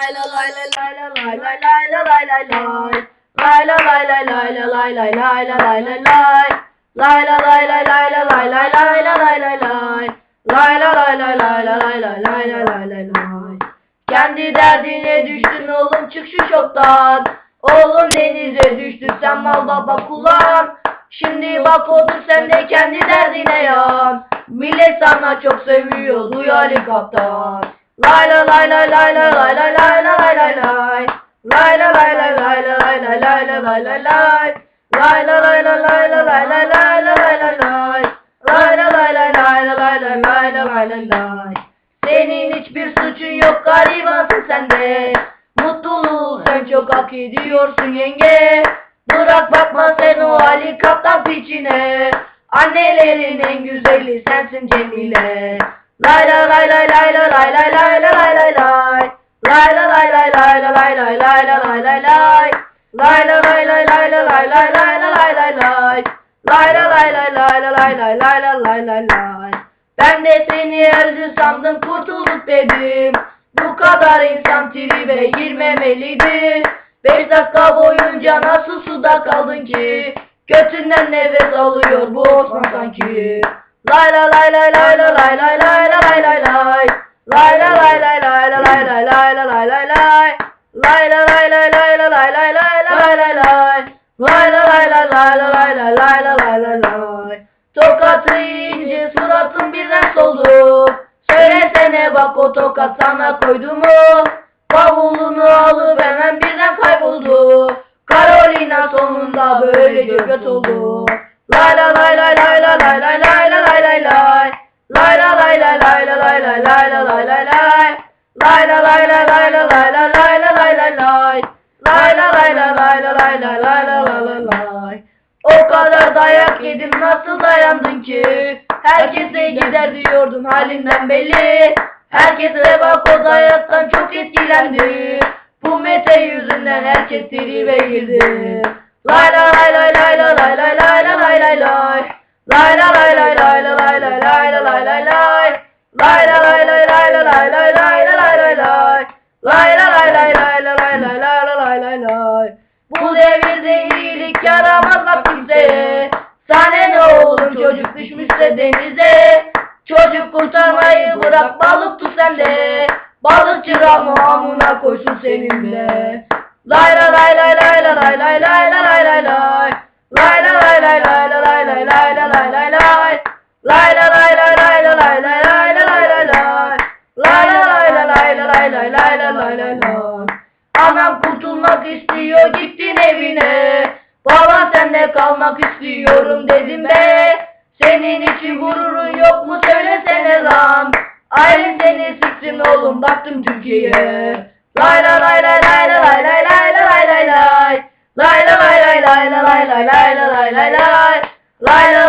Lay la lay la lay la lay la lay la lay lay lay. Lay la lay lay lay la lay lay lay la lay lay lay. La lay lay lay la lay la lay lay lay. La lay lay lay la lay la lay lay lay. Kendi derdine düştün oğlum çık şu şoktan. Oğlum denize düştün sen mal baba kullan. Şimdi bak otur sen de kendi derdine yan. Millet sana çok seviyor duy Ali Kaptan. Lay la lay lay lay lay lay lay lay lay lay lay. Lay la lay lay lay lay lay lay lay lay lay lay. Lay la lay la lay la lay lay lay la lay lay lay. Lay la lay lay lay la lay lay lay la lay lay lay. Senin hiçbir suçun yok garibansın sen de. Mutluluğu sen çok hak ediyorsun yenge. Bırak bakma sen o Ali Kaptan piçine. Annelerin en güzeli sensin Cemile. Lay la lay lay lay la lay lay lay la lay lay lay. Lay la lay lay lay la lay lay lay la lay lay lay. Lay la lay lay lay la lay lay lay la lay lay lay. Lay la lay lay lay la lay lay lay la lay lay lay. Ben de seni öldü sandım kurtulduk dedim. Bu kadar insan tribe girmemeliydi. Beş dakika boyunca nasıl suda kaldın ki? Götünden nefes alıyor bu Osman sanki. Lay la lay lay lay la lay lay lay la lay lay. La lay lay lay la lay lay lay la lay lay lay. Tokatı yiyince suratım birden soldu. Söylesene bak o tokat sana koydu mu? Bavulunu alıp hemen birden kayboldu. Carolina sonunda böylece göt oldu. Lay la lay lay lay la lay lay lay la lay lay lay. Lay la lay lay lay la lay lay lay la lay lay lay. Lay la lay lay lay lay lay lay. O kadar dayak yedim nasıl dayandın ki? Herkese gider diyordun halinden belli. Herkese bak o dayaktan çok etkilendi. Bu Mete yüzünden herkes tribe girdi. Lay la lay lay lay la lay lay lay la lay lay lay. Lay la lay lay Devirde iyilik yaramaz. Sana ne oğlum çocuk düşmüşse denize. Çocuk kurtarmayı bırak balık tut sen de. Balıkçı Ramo amına koysun seninle. Lay la lay lay lay la lay lay lay la lay lay lay. Kurtulmak istiyor gittin evine. Baban sende kalmak istiyorum dedim be. Senin için gururun yok mu söylesene lan. Ailen seni siksin oğlum baktım Türkiye'ye. Lay la lay lay lay la lay lay lay la lay lay lay. Lay la lay lay lay la lay lay lay la lay lay lay. Lay la lay lay lay la